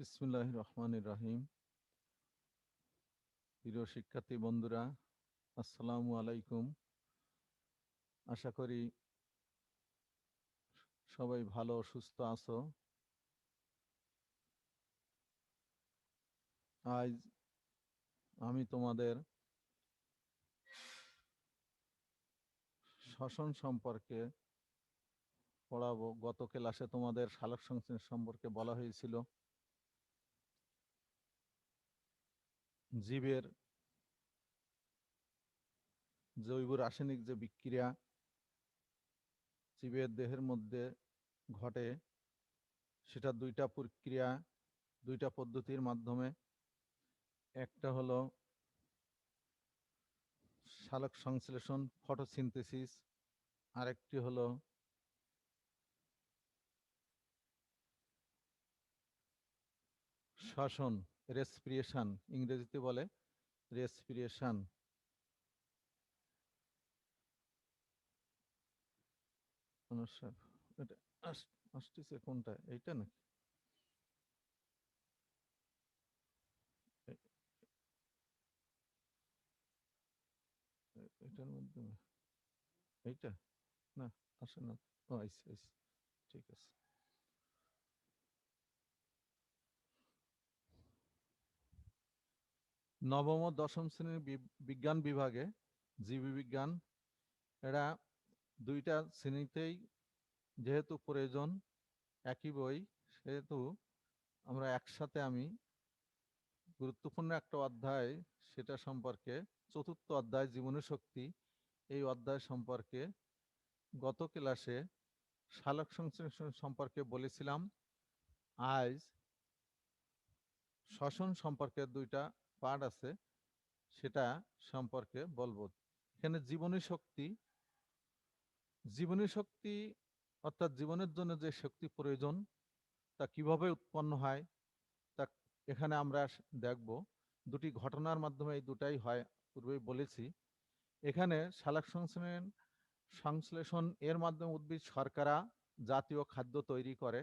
বিসমুল্লাহ রহমান রাহিম প্রিয় শিক্ষার্থী বন্ধুরা, আসসালামু আলাইকুম। আশা করি সবাই ভালো, সুস্থ আছো। আজ আমি তোমাদের শ্বসন সম্পর্কে পড়াবো। গত ক্লাসে তোমাদের সালোক সংশ্লেষ সম্পর্কে বলা হয়েছিল। জীবের জৈব রাসায়নিক যে বিক্রিয়া, জীবের দেহের মধ্যে ঘটে, সেটা দুইটা প্রক্রিয়া, দুইটা পদ্ধতির মাধ্যমে। একটা হলো সালোক সংশ্লেষণ, ফটোসিনথেসিস। আরেকটি হলো শ্বসন। রেসপিরেশন ইংরেজিতে বলে রেসপিরেশন আসতেছে কোনটা? এইটা নাকি? এটার মাধ্যমে এইটা? না, আসে না। আইসি আইসি। ঠিক আছে। নবম ও দশম শ্রেণির বিজ্ঞান বিভাগে জীববিজ্ঞান এরা দুইটা শ্রেণীতেই যেহেতু প্রয়োজন, একই বই, সেহেতু আমরা একসাথে আমি গুরুত্বপূর্ণ একটা অধ্যায়, সেটা সম্পর্কে, চতুর্থ অধ্যায়, জীবনী শক্তি, এই অধ্যায় সম্পর্কে গত ক্লাসে শালক সংশ্লেষণ সম্পর্কে বলেছিলাম। আজ শ্বসন সম্পর্কে দুইটা পার্ট আছে, সেটা সম্পর্কে বলব। এখানে জীবনী শক্তি জীবনী শক্তি অর্থাৎ জীবনের জন্য যে শক্তি প্রয়োজন, তা কীভাবে উৎপন্ন হয়, তা এখানে আমরা দেখব। দুটি ঘটনার মাধ্যমে এই দুটাই হয়, পূর্বেই বলেছি। এখানে সালাক সংশ্লেষণ সংশ্লেষণ এর মাধ্যমে উদ্ভিদ শর্করা জাতীয় খাদ্য তৈরি করে,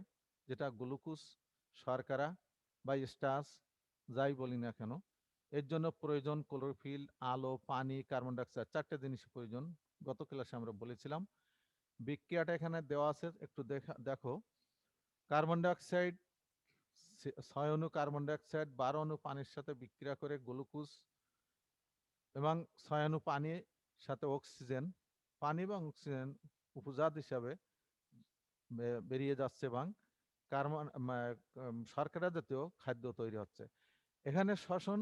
যেটা গ্লুকোজ, শর্করা বা স্টাস যাই বলি না কেন এর জন্য প্রয়োজন ক্লোরোফিল, আলো, পানি, কার্বন ডাইঅক্সাইড চারটে জিনিস প্রয়োজন। গত ক্লাসে আমরা বলেছিলাম, বিক্রিয়াটা এখানে দেওয়া আছে, একটু দেখা, দেখো। কার্বন ডাইঅক্সাইড ছয় অণু কার্বন ডাইঅক্সাইড, বারো অণু পানির সাথে বিক্রিয়া করে গ্লুকোজ এবং ছয় অণু পানির সাথে অক্সিজেন, পানি এবং অক্সিজেন উপজাত হিসাবে বেরিয়ে যাচ্ছে এবং কার্বন শর্করা জাতীয় খাদ্য তৈরি হচ্ছে। এখানে শ্বসন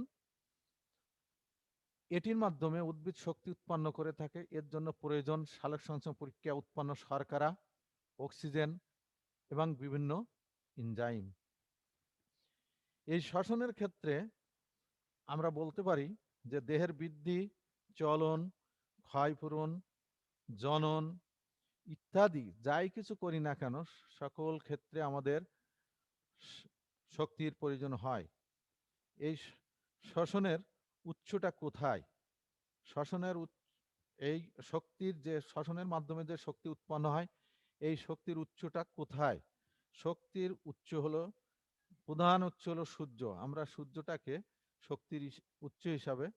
এটির মাধ্যমে উদ্ভিদ শক্তি উৎপন্ন করে থাকে। এর জন্য প্রয়োজন সালোক সংশ্লেষণ প্রক্রিয়া উৎপন্ন শর্করা, অক্সিজেন এবং বিভিন্ন ইনজাইম এই শ্বসনের ক্ষেত্রে আমরা বলতে পারি যে দেহের বৃদ্ধি, চলন, ক্ষয়পূরণ, জনন ইত্যাদি যাই কিছু করি না কেন সকল ক্ষেত্রে আমাদের শক্তির প্রয়োজন হয়। এই শ্বসনের উৎসটা কোথায়? শ্বসনের এই শক্তির যে, শ্বসনের মাধ্যমে যে শক্তি উৎপন্ন হয়, এই শক্তির উৎসটা কোথায়? শক্তির উৎস হলো, প্রধান উৎস হলো সূর্য। আমরা সূর্যটাকে শক্তির উচ্চ হিসাবে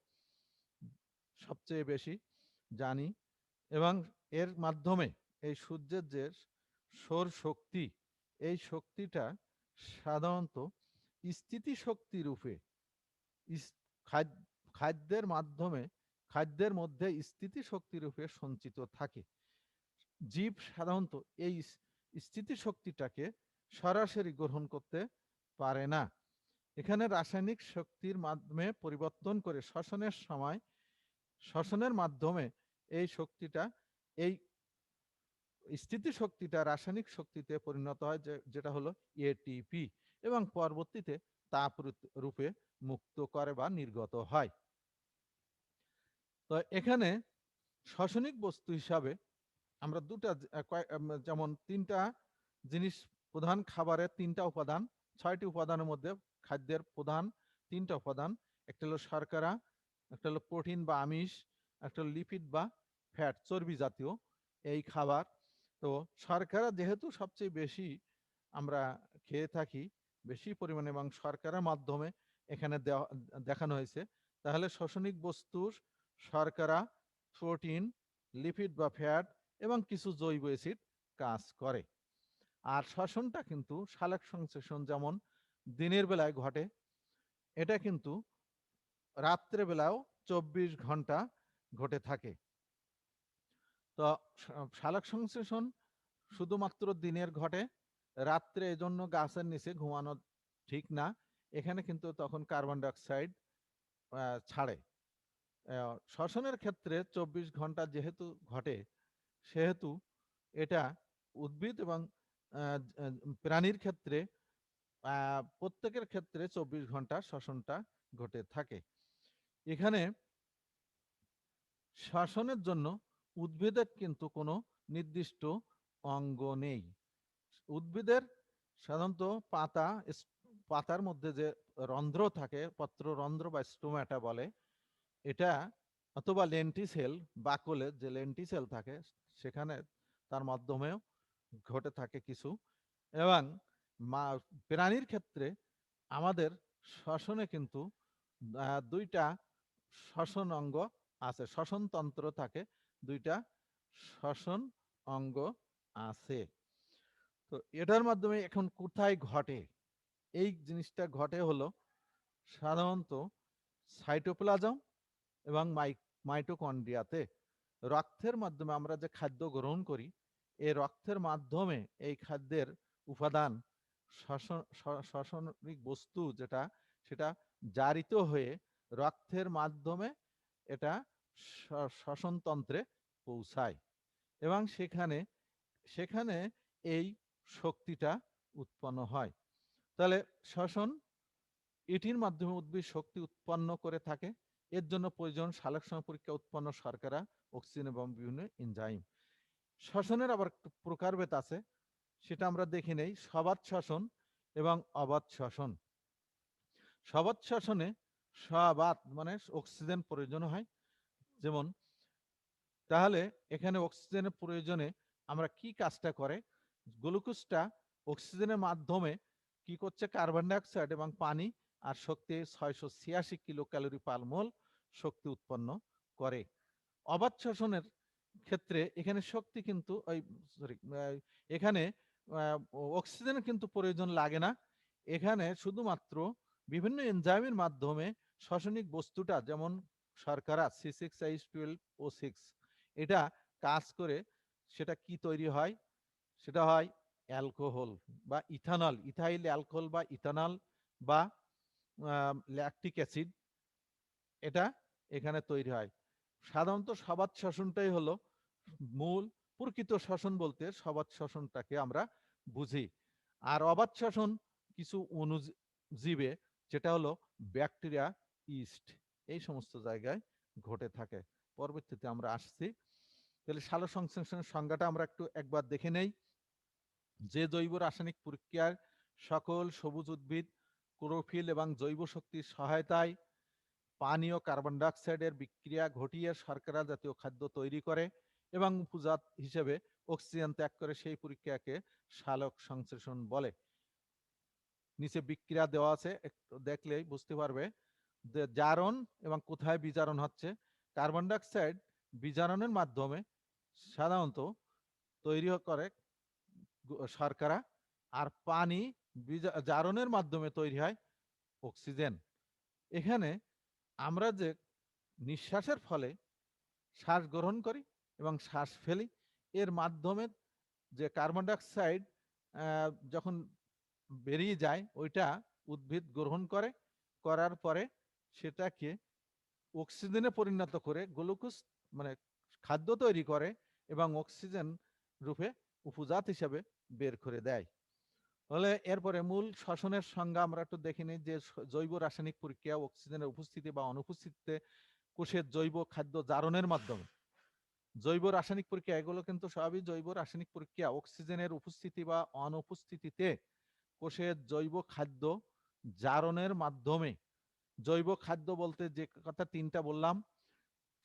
সবচেয়ে বেশি জানি এবং এর মাধ্যমে এই সূর্যের যে সৌর শক্তি, এই শক্তিটা সাধারণত স্থিতি শক্তি রূপে খাদ্যের মাধ্যমে, খাদ্যের মধ্যে স্থিতি শক্তি রূপে সঞ্চিত থাকে। জীব সাধারণত এই স্থিতি শক্তিটাকে সরাসরি গ্রহণ করতে পারে না। এখানে রাসায়নিক শক্তির মাধ্যমে পরিবর্তন করে শ্বসনের সময়, শ্বসনের মাধ্যমে এই শক্তিটা, এই স্থিতি শক্তিটা রাসায়নিক শক্তিতে পরিণত হয় যেটা হলো এটিপি এবং পরবর্তীতে তাপ রূপে মুক্ত করে বা নির্গত হয়। তো এখানে শ্বসনিক বস্তু হিসাবে আমরা দুটা যেমন তিনটা জিনিস প্রধান খাবারের তিনটা উপাদান, ছয়টি উপাদানের মধ্যে খাদ্যের প্রধান তিনটা উপাদান। একটা হলো শর্করা, একটা হলো প্রোটিন বা আমিষ, একটা হলো লিপিড বা ফ্যাট চর্বি জাতীয় এই খাবার। তো শর্করা যেহেতু সবচেয়ে বেশি আমরা খেয়ে থাকি, বেশি পরিমাণে এবং সরকারের মাধ্যমে এখানে দেখানো হয়েছে, তাহলে শ্বসনিক বস্তুর শর্করা, প্রোটিন, লিপিড বা ফ্যাট এবং কিছু জৈব অ্যাসিড কাজ করে। আর শ্বসনটা কিন্তু সালেক সংশ্লেষণ যেমন দিনের বেলায় ঘটে, এটা কিন্তু রাত্রে বেলাও চব্বিশ ঘণ্টা ঘটে থাকে। তো সালোক সংশ্লেষণ শুধুমাত্র দিনের ঘটে, রাত্রে এজন্য গাছের নিচে ঘুমানো ঠিক না, এখানে কিন্তু তখন কার্বন ডাইঅক্সাইড ছাড়ে। শ্বসনের ক্ষেত্রে চব্বিশ ঘণ্টা যেহেতু ঘটে, সেহেতু এটা উদ্ভিদ এবং প্রাণীর ক্ষেত্রে প্রত্যেকের ক্ষেত্রে চব্বিশ ঘণ্টা শ্বসনটা ঘটে থাকে। এখানে শাসনের জন্য উদ্ভিদের কিন্তু কোনো নির্দিষ্ট অঙ্গ নেই। উদ্ভিদের সাধারণত পাতা পাতার মধ্যে যে রন্ধ্র থাকে পত্র রন্ধ্র বা স্টোম্যাটা বলে এটা অথবা লেন্টিসেল বাকলে যে লেন্টিসেল থাকে, সেখানে তার মাধ্যমেও ঘটে থাকে কিছু। এবং প্রাণীর ক্ষেত্রে আমাদের শ্বসনে কিন্তু দুইটা শ্বসন অঙ্গ আছে, শ্বসনতন্ত্র থাকে, দুইটা শ্বসন অঙ্গ আছে। তো এটার মাধ্যমে এখন কোথায় ঘটে? এই জিনিসটা ঘটে হলো সাধারণত সাইটোপ্লাজম এবং মাইটোকন্ড্রিয়াতে রক্তের মাধ্যমে আমরা যে খাদ্য গ্রহণ করি এই রক্তের মাধ্যমে এই খাদ্যের উপাদান শ্বসনিক বস্তু যেটা, সেটা জারিত হয়ে রক্তের মাধ্যমে এটা শ্বসনতন্ত্রে পৌঁছায় এবং সেখানে সেখানে এই শক্তিটা উৎপন্ন হয়। তাহলে শ্বসন এটির মাধ্যমে উদ্ভিদ শক্তি উৎপন্ন করে থাকে। এর জন্য প্রয়োজন সালোক পরীক্ষা উৎপন্ন শর্করা, অক্সিজেন এবং বিভিন্ন এনজাইম। শ্বসনের আবার প্রকারভেদ আছে, সেটা আমরা দেখে নেই। সবাদ শ্বসন এবং অবাধ শ্বসন। সবাদ শ্বসনে সবাদ মানে অক্সিজেন প্রয়োজন হয়। যেমন, তাহলে এখানে অক্সিজেনের প্রয়োজনে আমরা কি কাজটা করে? গ্লুকোজটা অক্সিজেনের মাধ্যমে কি করছে? কার্বন ডাইঅক্সাইড এবং পানি আর শক্তি ছয়শো ছিয়াশি কিলো ক্যালোরি পার মোল শক্তি উৎপন্ন করে। অবাধ শ্বসনের ক্ষেত্রে এখানে শক্তি কিন্তু ওই সরি এখানে অক্সিজেনের কিন্তু প্রয়োজন লাগে না। এখানে শুধুমাত্র বিভিন্ন এনজাইমের মাধ্যমে শ্বসনিক বস্তুটা যেমন শর্করা, C six H twelve O six, এটা কাজ করে সেটা কি তৈরি হয়? সেটা হয় অ্যালকোহল বা ইথানল, ইথাইল অ্যালকোহল বা ইথানল বা ল্যাকটিক অ্যাসিড এটা এখানে তৈরি হয়। সাধারণত সবাদ শ্বসনটাই হলো মূল প্রকৃত শ্বসন বলতে সবাদ শ্বসনটাকে আমরা বুঝি। আর অবাধ শ্বসন কিছু অনুজীবে যেটা হলো ব্যাকটেরিয়া ইস্ট এই সমস্ত জায়গায় ঘটে থাকে। পরবর্তীতে আমরা আসছি। তাহলে সালো সংশ্লেষণের সংজ্ঞাটা আমরা একটু একবার দেখে নেই। যে জৈব রাসায়নিক প্রক্রিয়ার সকল সবুজ উদ্ভিদ ক্লোরোফিল এবং জৈব শক্তির সহায়তায় পানি ও কার্বন ডাইঅক্সাইডের বিক্রিয়া ঘটিয়ে শর্করা জাতীয় খাদ্য তৈরি করে এবং উপজাত হিসেবে অক্সিজেন ত্যাগ করে সেই প্রক্রিয়াকে সালোক সংশ্লেষণ বলে। নিচে বিক্রিয়া দেওয়া আছে দেখলেই বুঝতে পারবে যে জারণ এবং কোথায় বিজারণ হচ্ছে। কার্বন ডাইঅক্সাইড বিজারণের মাধ্যমে সাধারণত তৈরি করে শর্করা আর পানি জারণের মাধ্যমে তৈরি হয় অক্সিজেন। এখানে আমরা যে নিঃশ্বাসের ফলে শ্বাস গ্রহণ করি এবং শ্বাস ফেলি, এর মাধ্যমে যে কার্বন ডাইঅক্সাইড যখন বেরিয়ে যায়, ওইটা উদ্ভিদ গ্রহণ করে, করার পরে সেটাকে অক্সিজেনে পরিণত করে গ্লুকোজ মানে খাদ্য তৈরি করে এবং অক্সিজেন রূপে উপজাত হিসাবে বের করে দেয়। তাহলে এরপরে মূল শ্বসনের সংজ্ঞা আমরা একটু দেখে নিই যে জৈব রাসায়নিক প্রক্রিয়া অক্সিজেনের উপস্থিতি বা অনুপস্থিতিতে কোষের জৈব খাদ্য জারণের মাধ্যমে। জৈব রাসায়নিক প্রক্রিয়া, এগুলো কিন্তু সবই জৈব রাসায়নিক প্রক্রিয়া। অক্সিজেনের উপস্থিতি বা অনুপস্থিতিতে কোষের জৈব খাদ্য জারণের মাধ্যমে, জৈব খাদ্য বলতে যে কথা তিনটা বললাম,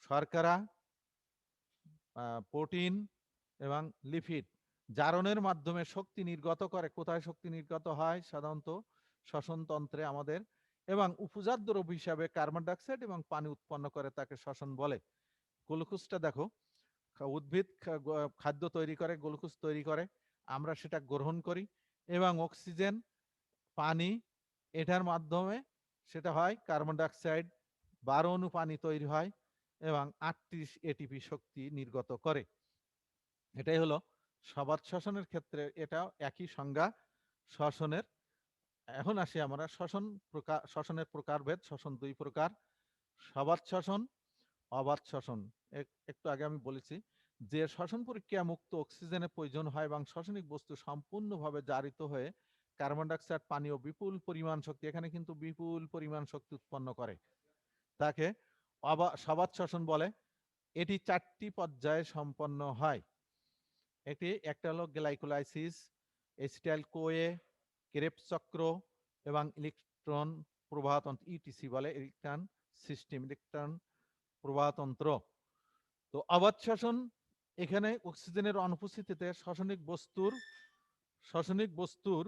শর্করা প্রোটিন এবং লিপিড। জারণের মাধ্যমে শক্তি নির্গত করে। কোথায় শক্তি নির্গত হয়? সাধারণত শ্বসনতন্ত্রে আমাদের এবং উপজাত দ্রব্য হিসাবে কার্বন ডাইঅক্সাইড এবং পানি উৎপন্ন করে তাকে শ্বসন বলে। গ্লুকোজটা দেখো উদ্ভিদ খাদ্য তৈরি করে, গ্লুকোজ তৈরি করে, আমরা সেটা গ্রহণ করি এবং অক্সিজেন, পানি, এটার মাধ্যমে সেটা হয় কার্বন ডাইঅক্সাইড, বারো অণু পানি তৈরি হয় এবং আটত্রিশ এটিপি শক্তি নির্গত করে। এটাই হলো সবাত শ্বসনের ক্ষেত্রে এটা একই সংজ্ঞা। শ্বসনের এখন আসি আমরা শ্বসন প্রকার শ্বসনের প্রকারভেদ শ্বসন দুই প্রকার। সবাত শ্বসন অবাত শ্বসন এক- একটু আগে আমি বলেছি যে শ্বসন প্রক্রিয়া মুক্ত অক্সিজেনের প্রয়োজন হয় এবং শ্বসনিক বস্তু সম্পূর্ণভাবে জারিত হয়ে কার্বন ডাইঅক্সাইড পানি ও বিপুল পরিমাণ শক্তি, এখানে কিন্তু বিপুল পরিমাণ শক্তি উৎপন্ন করে। তাকে অবা, সবাত শ্বসন বলে। এটি চারটি পর্যায়ে সম্পন্ন হয়। এটি একটা হলো গ্লাইকোলাইসিস এসিটাইল কোয়ে ক্রেপস চক্র এবং ইলেকট্রন প্রবাহতন্ত্র ইটিসি বলে ইলেকট্রন সিস্টেম ইলেকট্রন প্রবাহতন্ত্র। তো অবাধ শ্বসন এখানে অক্সিজেনের অনুপস্থিতিতে শ্বসনিক বস্তুর শ্বসনিক বস্তুর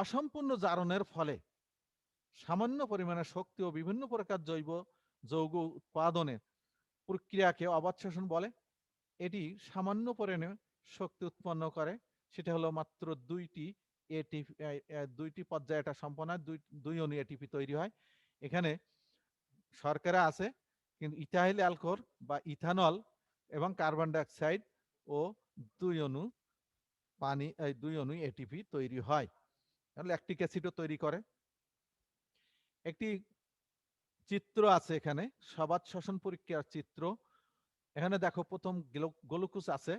অসম্পূর্ণ জারণের ফলে সামান্য পরিমাণে শক্তি ও বিভিন্ন প্রকার জৈব, যৌগ উৎপাদনের প্রক্রিয়াকে অবাধ শ্বসন বলে, এটি সামান্য পরিমাণে শক্তি উৎপন্ন করে। সেটা হলো মাত্র দুইটি এটিপি দুইটি পর্যায়ে এটা সম্পন্ন হয়, দুই দুই অণু এটিপি তৈরি হয়। এখানে শর্করা আছে, কিন্তু ইথাইল অ্যালকোহল বা ইথানল এবং কার্বন ডাইঅক্সাইড ও দুই অণু পানি, এই দুই অণু এটিপি তৈরি হয়। ল্যাকটিক অ্যাসিডও তৈরি করে। একটি চিত্র আছে এখানে। সবাত শ্বসন পরীক্ষার চিত্র। এখানে দেখো প্রথম গ্লুকোজ আছে।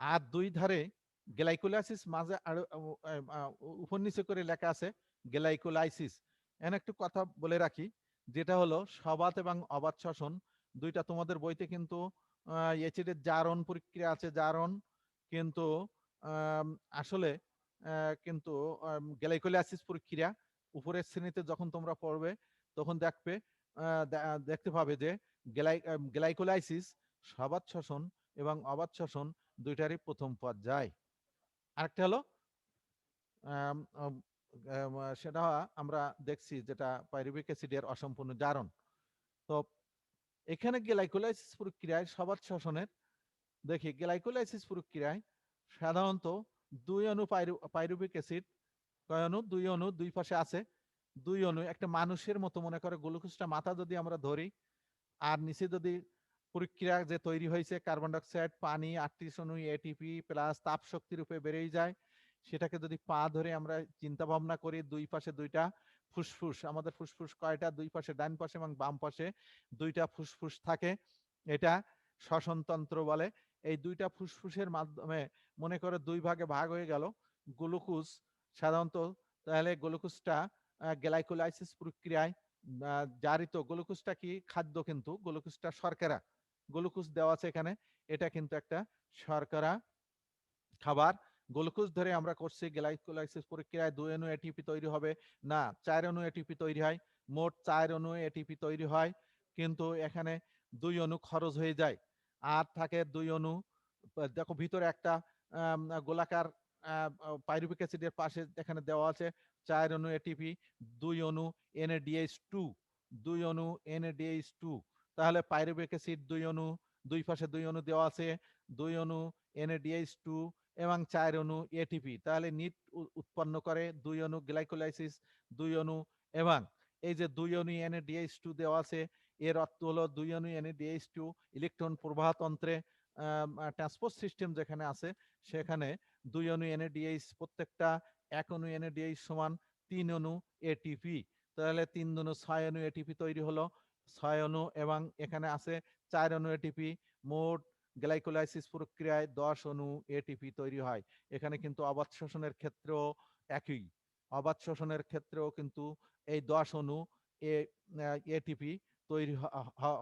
আর দুই ধারে গ্লাইকোলাইসিস মাঝে আর উপর নিচে করে লেখা আছে গ্লাইকোলাইসিস। এখানে একটু কথা বলে রাখি, যেটা হলো সবাত এবং অবাত শ্বসন দুইটা তোমাদের বইতে কিন্তু এচিডের জারণ প্রক্রিয়া আছে, জারণ কিন্তু আসলে কিন্তু গ্লাইকোলাইসিস প্রক্রিয়া উপরের শ্রেণীতে যখন তোমরা পড়বে তখন দেখবে দেখতে পাবে যে গ্লাই গ্লাইকোলাইসিস সবাত শ্বসন এবং অবাত শ্বসন দুইটারই প্রথম পর্যায়। আরেকটা হলো সেটা আমরা দেখছি যেটা পাইরুবিক অ্যাসিডের অসম্পূর্ণ জারণ। তো এখানে গ্লাইকোলাইসিস প্রক্রিয়ায় সবাত শ্বসনের দেখি গ্লাইকোলাইসিস প্রক্রিয়ায় সাধারণত দুই অণু পাইরু- পাইরুবিক অ্যাসিড, কয় অণু? দুই অণু দুই পাশে আছে। দুই অণু একটা মানুষের মতো মনে করে গ্লুকোজটা মাথা যদি আমরা ধরি, আর নিচে যদি প্রক্রিয়া যে তৈরি হয়েছে, কার্বন ডাইঅক্সাইড, পানি, আটত্রিশ অনু এটিপি প্লাস তাপ শক্তি রূপে বেড়েই যায়, সেটাকে যদি পা ধরে আমরা চিন্তা ভাবনা করি, দুই পাশে দুইটা ফুসফুস, আমাদের ফুসফুস কয়টা? দুই পাশে ডান পাশে এবং বাম পাশে দুইটা ফুসফুস থাকে, এটা শ্বসনতন্ত্র বলে। এই দুইটা ফুসফুসের মাধ্যমে মনে করে দুই ভাগে ভাগ হয়ে গেল, গ্লুকোজ সাধারণত তাহলে গ্লুকোজটা গ্লাইকোলাইসিস প্রক্রিয়ায় জারিত গ্লুকোজটা কি খাদ্য কিন্তু গ্লুকোজটা শর্করা গ্লুকোজ দেওয়া আছে এখানে এটা কিন্তু একটা শর্করা খাবার। গ্লুকোজ ধরে আমরা করছি গ্লাইকোলাইসিস প্রক্রিয়ায় দুই অণু এটিপি তৈরি হবে না চার অণু এটিপি তৈরি হয় মোট চার অণু এটিপি তৈরি হয় কিন্তু এখানে দুই অণু খরচ হয়ে যায় আর থাকে দুই আহ, দেখো ভিতরে একটা গোলাকার পাইরুবিক অ্যাসিডের পাশে এখানে দেওয়া আছে চার অণু এটিপি দুই অণু এনএডিএইচ টু দুই অণু এনএডিএইচ টু তাহলে পাইরুবিক অ্যাসিড দুই অণু দুই পাশে দুই অণু দেওয়া আছে, দুই অণু এনএডিএইচ টু এবং চার অণু এটিপি তাহলে নিট উৎপন্ন করে দুই অণু গ্লাইকোলাইসিস দুই অণু এবং এই যে দুই অণু এনএডিএইচ টু দেওয়া আছে, এর অর্থ হলো দুই অণু এনএডিএইচ টু ইলেকট্রন প্রবাহতন্ত্রে ট্রান্সপোর্ট সিস্টেম যেখানে আছে, সেখানে দুই অণু এনএডিএইচ প্রত্যেকটা এক অণু এনএডিএইচ সমান তিন অণু এটিপি। তাহলে তিন অণু ছয় অণু এটিপি তৈরি হলো। ছয় অণু এবং এখানে আছে চার অণু এটিপি। মোট গ্লাইকোলাইসিস প্রক্রিয়ায় দশ অণু এটিপি তৈরি হয়। এখানে কিন্তু অবাধ শোষণের ক্ষেত্রেও একই। অবাধ শোষণের ক্ষেত্রেও কিন্তু এই দশ অণু এটিপি তৈরি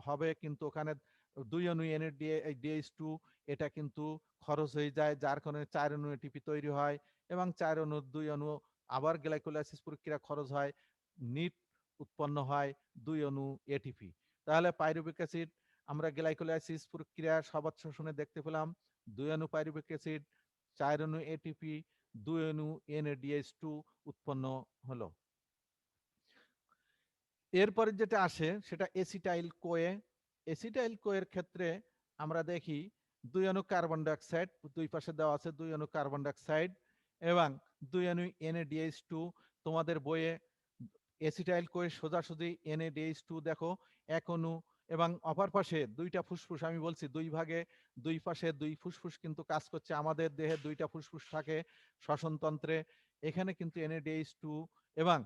হবে। কিন্তু ওখানে দুই অণু এনএডিএইচ টু, এটা কিন্তু খরচ হয়ে যায়। যার কারণে চার অণু এটিপি তৈরি হয়। এবং চার অণু দুই অণু আবার গ্লাইকোলাইসিস প্রক্রিয়া খরচ হয়, নিট উৎপন্ন হয় দুই অণু এটিপি তাহলে পাইরুবিক অ্যাসিড আমরা গ্লাইকোলাইসিস প্রক্রিয়া সবাত শোষণে দেখতে পেলাম, দুই অণু পাইরুবিক অ্যাসিড, চার অণু এটিপি দুই অণু এনএডিএইচ টু উৎপন্ন হলো। এরপরে যেটা আসে সেটা এসিটাইল কোয়ে এসিটাইল কোয়ের ক্ষেত্রে আমরা দেখি দুই অণু কার্বন ডাইঅক্সাইড, দুই পাশে দেওয়া আছে দুই অণু কার্বন ডাইঅক্সাইড। এবং দুই অণু এনএডিএইচ টু তোমাদের বইয়ে এসিটাইল কোয়ে সোজাসুজি এনএডিএইচ টু দেখো এক অণু এবং অপর পাশে দুইটা ফুসফুস, আমি বলছি দুই ভাগে, দুই পাশে দুই ফুসফুস কিন্তু কাজ করছে, আমাদের দেহে দুইটা ফুসফুস থাকে শ্বসনতন্ত্রে, এখানে কিন্তু এনএডিএইচ টু এবং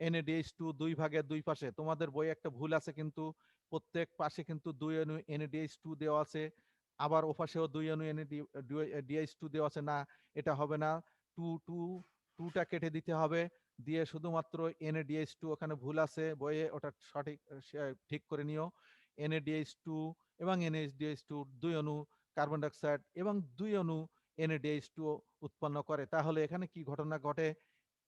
এনএডিএইচ টু দুই ভাগে দুই পাশে, তোমাদের বই একটা ভুল আছে কিন্তু, প্রত্যেক পাশে কিন্তু দুই অণু এনএডিএইচ টু দেওয়া আছে, আবার ওপাশেও দুই অণু এনএডিএইচ টু দেওয়া আছে, না, এটা হবে না টু টু, টুটা কেটে দিতে হবে। দিয়ে শুধুমাত্র এনএডিএইচ টু ওখানে ভুল আছে, বইয়ে ওটা সঠিক ঠিক করে নিও। এনএডিএইচ টু এবং এনএইচডিএইচ টু দুই অণু কার্বন ডাইঅক্সাইড এবং দুই অণু এনএডিএইচ টু উৎপন্ন করে। তাহলে এখানে কি ঘটনা ঘটে?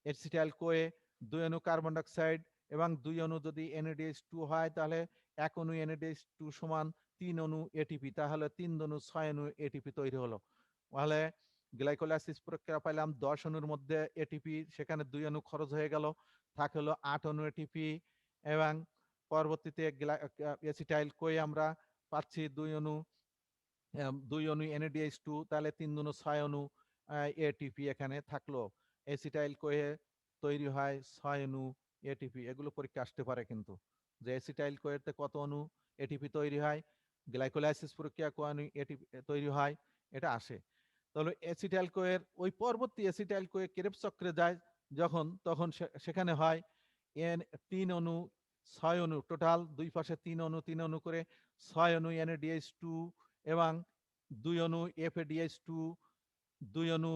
এসিটাইল কোয়ে দুই অণু কার্বন ডাইঅক্সাইড এবং দুই অণু যদি এনএডিএইচ টু হয়, তাহলে এক অণু এনএডিএইচ টু সমান তিন অণু এটিপি তাহলে তিন অণু ছয় অণু এটিপি তৈরি হলো। তাহলে গ্লাইকোলাইসিস প্রক্রিয়া পাইলাম, দশ অণুর মধ্যে এটিপি সেখানে দুই অণু খরচ হয়ে গেল, থাকে হলো আট অণু এটিপি এবং পরবর্তীতে এসিটাইল কোয়ে আমরা পাচ্ছি দুই অণু দুই অণু এনএডিএইচ টু তাহলে তিন অণু ছয় অণু এটিপি এখানে থাকল। এসিটাইল কোয়ে তৈরি হয়? ছয় অণু এটিপি এগুলো পরীক্ষা আসতে পারে কিন্তু। যে এসিটাইল কোয়েতে কত অণু এটিপি তৈরি হয়? গ্লাইকোলাইসিস প্রক্রিয়া কোয়ানু এটিপি তৈরি হয়? এটা আসে। তাহলে এসিটাইল কোয়ের ওই পরবর্তী এসিটাইল কোয়ে কেরেপ চক্রে যায়, যখন, তখন সেখানে হয় এন তিন অণু, ছয় অণু টোটাল দুই পাশে তিন অণু তিন অণু করে ছয় অনু অণু এনএডিএইচ টু এবং দুই অণু এফএডিএইচ টু দুই অণু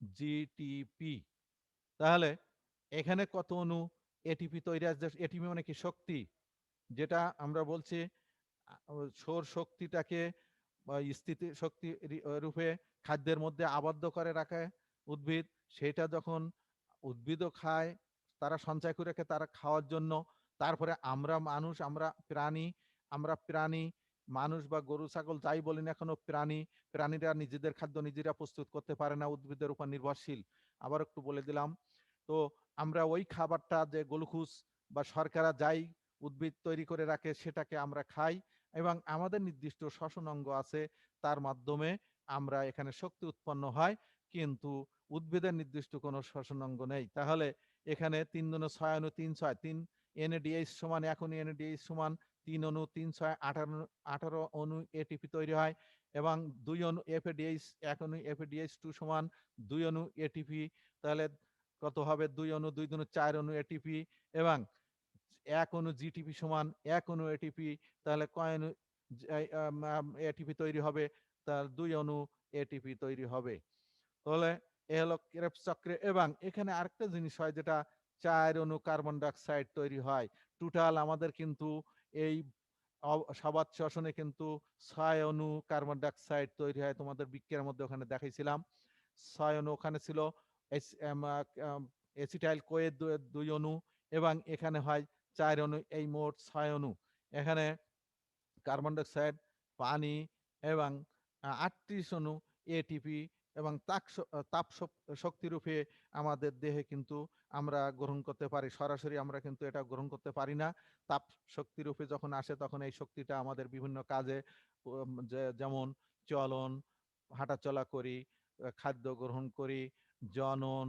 জিটিপি তাহলে এখানে কত অণু এটিপি তৈরি আছে? এটিপি মানে কি? শক্তি। যেটা আমরা বলছি সৌর শক্তিটাকে স্থিতি শক্তি রূপে খাদ্যের মধ্যে আবদ্ধ করে রাখে উদ্ভিদ। সেটা যখন উদ্ভিদও খায়, তারা সঞ্চয় করে রাখে তারা খাওয়ার জন্য। তারপরে আমরা মানুষ, আমরা প্রাণী আমরা প্রাণী, মানুষ বা গরু, ছাগল যাই বলি না এখনও প্রাণী, প্রাণীরা নিজেদের খাদ্য নিজেরা প্রস্তুত করতে পারে না, উদ্ভিদের উপর নির্ভরশীল। আবার একটু বলে দিলাম, তো আমরা ওই খাবারটা যে গ্লুকোজ বা শর্করা যাই উদ্ভিদ তৈরি করে রাখে সেটাকে আমরা খাই এবং আমাদের নির্দিষ্ট শ্বসন অঙ্গ আছে, তার মাধ্যমে আমরা এখানে শক্তি উৎপন্ন হয়, কিন্তু উদ্ভিদের নির্দিষ্ট কোনো শ্বসন অঙ্গ নেই। তাহলে এখানে তিন দুনো ছয় অনু তিন ছয়, তিন এনএডিএইচ সমান এখন এনএডিএইচ সমান তিন অনু তিন ছয় আঠারো আঠারো অনু এটিপি তৈরি হয় এবং দুই অনু এফএডিএইচ এক অনু এফএডিএইচ টু সমান দুই অনু এটিপি তাহলে কত হবে? দুই অনু দুই দুনো চার অনু এটিপি এবং এক অনু জিটিপি সমান এক অনু এটিপি তাহলে কয় অনু এটিপি তৈরি হবে? তার দুই অনু এটিপি তৈরি হবে। তাহলে এ হলো ক্রেপস চক্রে এবং এখানে আরেকটা জিনিস হয় যেটা চার অনু কার্বন ডাইঅক্সাইড তৈরি হয়। টোটাল আমাদের কিন্তু এই সবাত শ্বসনে কিন্তু ছয় অনু কার্বন ডাইঅক্সাইড তৈরি হয়। তোমাদের বিক্রিয়ার মধ্যে ওখানে দেখাইছিলাম। ছয় অনু ওখানে ছিল এসিটাইল কোয়ের দুই অনু এবং এখানে হয় চার অনু এই মোট ছয় অনু এখানে কার্বন ডাইঅক্সাইড, পানি এবং আটত্রিশ অনু এটিপি এবং তাপ তাপ শক্তিরূপে আমাদের দেহে কিন্তু আমরা গ্রহণ করতে পারি। সরাসরি আমরা কিন্তু এটা গ্রহণ করতে পারি না। তাপ শক্তিরূপে যখন আসে তখন এই শক্তিটা আমাদের বিভিন্ন কাজে যেমন চলন, হাঁটাচলা করি খাদ্য গ্রহণ করি, জনন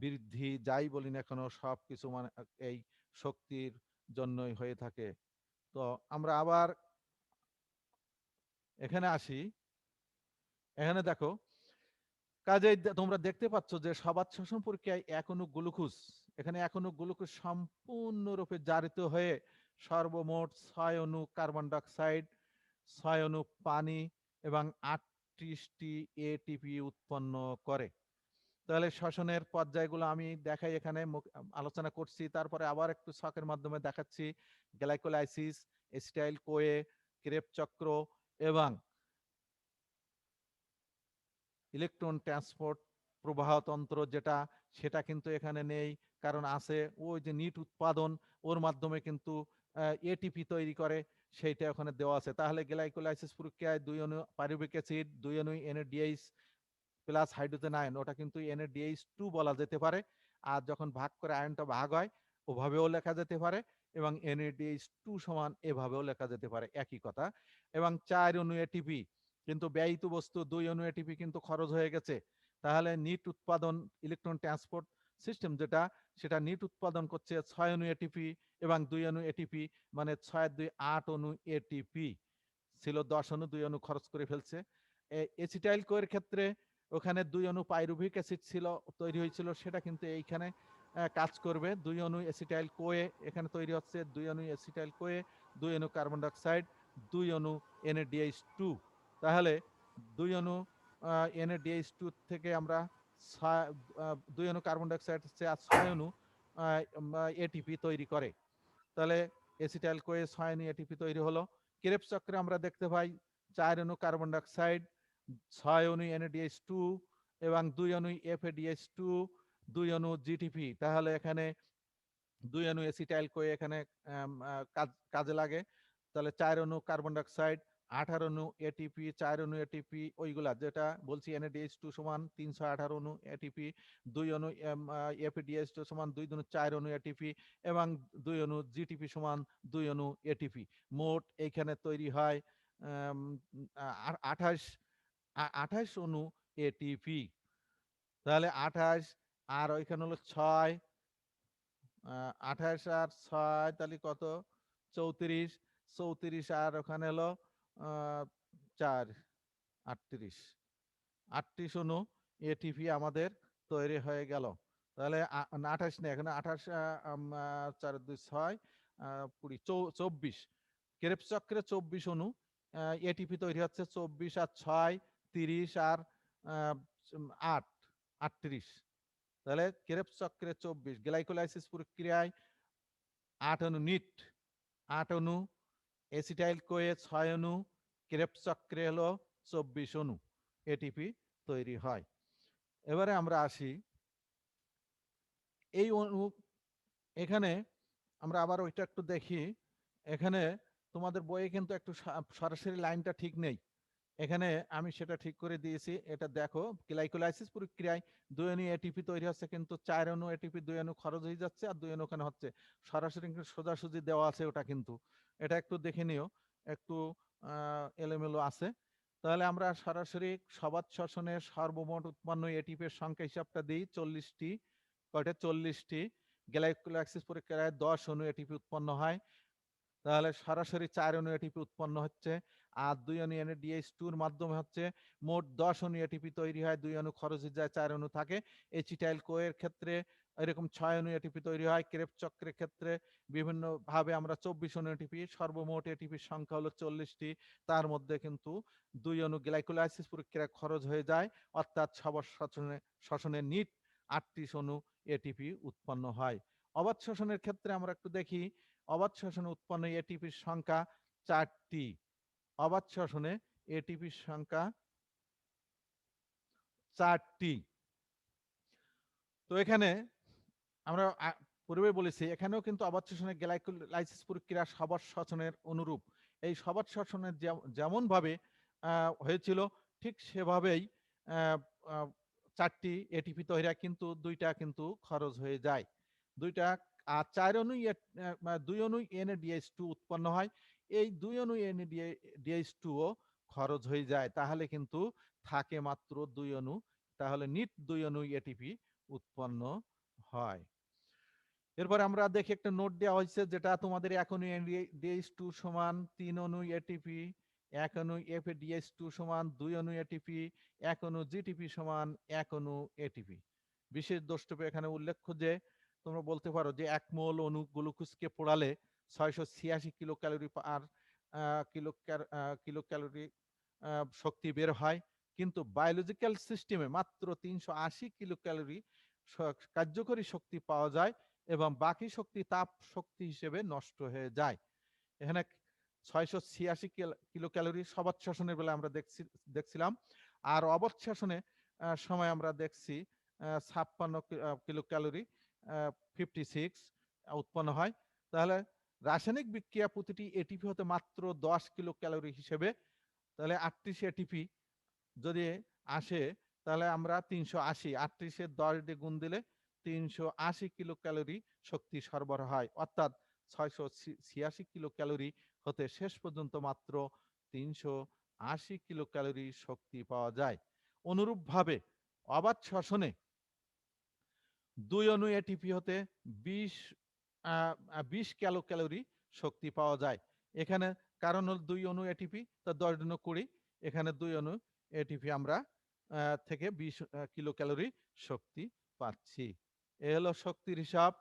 বৃদ্ধি, যাই বলি না কেন সব কিছু মানে এই শক্তির জন্যই হয়ে থাকে। তো আমরা আবার এখানে আসি। এখানে দেখো, কাজেই তোমরা দেখতে পাচ্ছ যে সবাদ শ্বসন প্রক্রিয়ায় এখনও গ্লুকোজ, এখানে এখনও গ্লুকোজ সম্পূর্ণরূপে জারিত হয়ে সর্বমোট ছয় অনু কার্বন ডাইঅক্সাইড, ছয় অনু পানি এবং আটত্রিশটি এটিপি উৎপন্ন করে। তাহলে শ্বসনের পর্যায়গুলো আমি দেখাই এখানে আলোচনা করছি, তারপরে আবার একটু শখের মাধ্যমে দেখাচ্ছি। গ্লাইকোলাইসিস, স্টাইল কোয়ে ক্রেপ চক্র এবং ইলেকট্রন ট্রান্সপোর্ট প্রবাহতন্ত্র যেটা, সেটা কিন্তু এখানে নেই। কারণ আছে ওই যে নিট উৎপাদন, ওর মাধ্যমে কিন্তু এটিপি তৈরি করে, সেইটা ওখানে দেওয়া আছে। তাহলে গ্লাইকোলাইসিস প্রক্রিয়ায় দুই অনু পাইরুবিক অ্যাসিড, দুই অনু এনএডিএইচ প্লাস হাইড্রোজেন আয়ন ওটা কিন্তু এনএডিএইচ টু বলা যেতে পারে। আর যখন ভাগ করে আয়নটা ভাগ হয় ওভাবেও লেখা যেতে পারে এবং এনএডিএইচ টু সমান এভাবেও লেখা যেতে পারে, একই কথা। এবং চার অনু এটিপি কিন্তু ব্যয়িত বস্তু দুই অনু এটিপি কিন্তু খরচ হয়ে গেছে। তাহলে নিট উৎপাদন ইলেকট্রন ট্রান্সপোর্ট সিস্টেম যেটা, সেটা নিট উৎপাদন করছে ছয় অনু এটিপি এবং দুই অনু এটিপি মানে ছয় দুই আট অনু এটিপি ছিল দশ অনু, দুই অনু খরচ করে ফেলছে। এসিটাইল কোয়ের ক্ষেত্রে ওখানে দুই অনু পাইরুভিক অ্যাসিড ছিল, তৈরি হয়েছিল, সেটা কিন্তু এইখানে কাজ করবে। দুই অনু এসিটাইল কোয়ে এখানে তৈরি হচ্ছে। দুই অনু এসিটাইল কোয়ে দুই অনু কার্বন ডাইঅক্সাইড দুই অনু এনএডিএইচ টু তাহলে দুই অনু এনএডিএইচ টু থেকে আমরা দুই অনু কার্বন ডাইঅক্সাইড ছয় অনু এটিপি তৈরি করে। তাহলে এসিটাইল কোয়ে ছয় অনু এটিপি তৈরি হলো। ক্রেপস চক্রে আমরা দেখতে পাই চার অনু কার্বন ডাইঅক্সাইড ছয় অনু এনএডিএইচ টু এবং দুই অনু এফএডিএইচ টু দুই অনু জিটিপি তাহলে এখানে দুই অনু এসিটাইল কোয়ে এখানে কাজ- লাগে। তাহলে চার অনু কার্বন ডাইঅক্সাইড আঠারো অনু এটিপি চার অনু এটিপি ওইগুলা যেটা বলছি এনএডিএইচ টু সমান তিনশো আঠারো অনু এটিপি দুই অনু এপিডিএইচ টু সমান দুই অনু চার অনু এটিপি এবং দুই অনু জিটিপি সমান দুই অনু এটিপি মোট এইখানে তৈরি হয় আঠাশ আঠাশ অনু এটিপি তাহলে আঠাশ আর ওইখানে হলো ছয় আঠাশ আর ছয় তাহলে কত? চৌত্রিশ। চৌত্রিশ আর ওখানে হলো চার আটত্রিশ। আটত্রিশ অনু এটিপি আমাদের তৈরি হয়ে গেল। তাহলে না, আঠাশ নেই এখানে আঠাশ চার দুই ছয় কুড়ি চব্বিশ। ক্রেপস চক্রে চব্বিশ অনু এটিপি তৈরি হচ্ছে চব্বিশ আর ছয় তিরিশ আর আট আটত্রিশ। তাহলে ক্রেপস চক্রে চব্বিশ, গ্লাইকোলাইসিস প্রক্রিয়ায় আট অনু নিট, আট অনু এসিটাইল কোয়ে ছয় অনু ক্রেপস চক্রে হলো চব্বিশ অনু এটিপি তৈরি হয়। এবারে আমরা আসি, এই অনু এখানে আমরা আবার ওইটা একটু দেখি, এখানে তোমাদের বইয়ে কিন্তু একটু সরাসরি লাইনটা ঠিক নেই। এখানে আমি সেটা ঠিক করে দিয়েছি। এটা দেখো গ্লাইকোলাইসিস প্রক্রিয়ায় দুই অণু এটিপি তৈরি হচ্ছে, কিন্তু চার অণু এটিপি দুই অণু খরচ হয়ে যাচ্ছে আর দুই অণু ওখানে হচ্ছে। সরাসরি সোজাসুজি দেওয়া আছে ওটা কিন্তু। এটা একটু দেখে নিও, একটু এলোমেলো আছে। তাহলে আমরা সরাসরি সবাদ শ্বসনের সর্বমোট উৎপন্ন এটিপির সংখ্যা হিসাবটা দিই, চল্লিশটি, কয়টা? চল্লিশটি। গ্লাইকোলাইসিস প্রক্রিয়ায় দশ অণু এটিপি উৎপন্ন হয়। তাহলে সরাসরি চার অণু এটিপি উৎপন্ন হচ্ছে। আর দুই অণু এনএডিএইচ টুর মাধ্যমে হচ্ছে মোট দশ অণু এটিপি তৈরি হয়, দুই অণু খরচ হয়ে যায় চার অণু থাকে। এচিটাইল কোয়ের ক্ষেত্রে এরকম ছয় অণু এটিপি তৈরি হয়। ক্রেপ চক্রের ক্ষেত্রে বিভিন্ন ভাবে আমরা চব্বিশ অণু এটিপি সর্বমোট এটিপির সংখ্যা হলো চল্লিশটি। তার মধ্যে কিন্তু দুই অণু গ্লাইকোলাইসিস প্রক্রিয়া খরচ হয়ে যায়। অর্থাৎ সবর শ্বসনে শ্বসনের নিট আটত্রিশ অণু এটিপি উৎপন্ন হয়। অবাধ শ্বসনের ক্ষেত্রে আমরা একটু দেখি। অবাধ শ্বসনে উৎপন্ন এটিপির সংখ্যা চারটি। অবাধ শ্বসনে এটিপির সংখ্যা চারটি। তো এখানে আমরা পূর্বে বলেছি, এখানেও কিন্তু অবাধ শ্বসনে গ্লাইকোলাইসিস প্রক্রিয়া সবাদ শ্বসনের অনুরূপ। এই সবাদ শ্বসনের যেমন ভাবে হয়েছিল, ঠিক সেভাবেই চারটি এটিপি তৈরি কিন্তু দুইটা কিন্তু খরচ হয়ে যায়। দুইটা, আর চার অনুই দুই অনু এনএডিএস টু উৎপন্ন হয়। এই দুই অনু এনএডিএস টু ও খরচ হয়ে যায়। তাহলে কিন্তু থাকে মাত্র দুই অনু তাহলে নিট দুই অনু এটিপি উৎপন্ন হয়। এরপর আমরা দেখি একটা নোট দেওয়া হয়েছে যেটা তোমাদের এক অনু এনডিএস টু সমান তিন অনু এটিপি এক অনু এফএডিএস টু সমান দুই অনু এটিপি এক অনু জিটিপি সমান এক অনু এটিপি বিশেষ দ্রষ্টব্য এখানে উল্লেখ্য যে, তোমরা বলতে পারো যে এক মোল অনু গ্লুকোজকে পোড়ালে ছয়শো ছিয়াশি kilo calorie per kilo kilo calorie শক্তি বের হয়। কিন্তু বায়োলজিক্যাল সিস্টেমে মাত্র তিনশো আশি কিলো ক্যালোরি কার্যকরী শক্তি পাওয়া যায় এবং বাকি শক্তি তাপ শক্তি হিসেবে নষ্ট হয়ে যায়। এখানে ছয়শো ছিয়াশি কিলো ক্যালোরি সবাদ শ্বসনের বেলা আমরা দেখছি দেখছিলাম। আর অবৎ শ্বসনে আহ, সময় আমরা দেখছি ছাপ্পান্ন কিলো ক্যালোরি ফিফটি সিক্স উৎপন্ন হয়। তাহলে রাসায়নিক বিক্রিয়া প্রতিটি এটিপি হতে মাত্র দশ কিলো ক্যালোরি হিসেবে, তাহলে আটত্রিশ এটিপি যদি আসে, তাহলে আমরা তিনশো আশি আটত্রিশের দশ দিয়ে গুণ দিলে তিনশো আশি কিলো ক্যালোরি শক্তি সরবরাহ হয়। অর্থাৎ ছয়শো ছিয়াশি কিলো ক্যালোরি হতে শেষ পর্যন্ত মাত্র তিনশো আশি কিলো ক্যালোরি শক্তি পাওয়া যায়। অনুরূপভাবে অবাধ শ্বসনে দুই অনু এটিপি হতে বিশ বিশ ক্যালো, ক্যালোরি শক্তি পাওয়া যায়। এখানে কারণ হল দুই অণু এটিপি তো দশ অণু কুড়ি। এখানে দুই অণু এটিপি আমরা থেকে বিশ কিলো ক্যালোরি শক্তি পাচ্ছি। এ হলো শক্তির হিসাব।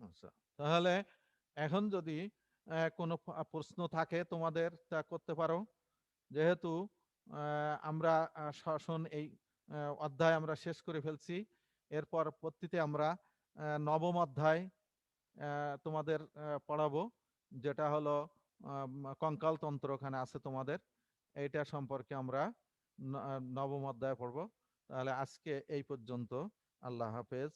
আচ্ছা তাহলে এখন যদি কোনো প্রশ্ন থাকে তোমাদের, তা করতে পারো। যেহেতু আমরা শাসন এই অধ্যায় আমরা শেষ করে ফেলছি। এরপর পরবর্তীতে আমরা নবম অধ্যায় তোমাদের পড়াবো। যেটা হলো কঙ্কাল তন্ত্র ওখানে আছে তোমাদের। এইটা সম্পর্কে আমরা নবম অধ্যায় পড়ব। তাহলে আজকে এই পর্যন্ত। আল্লাহ হাফেজ।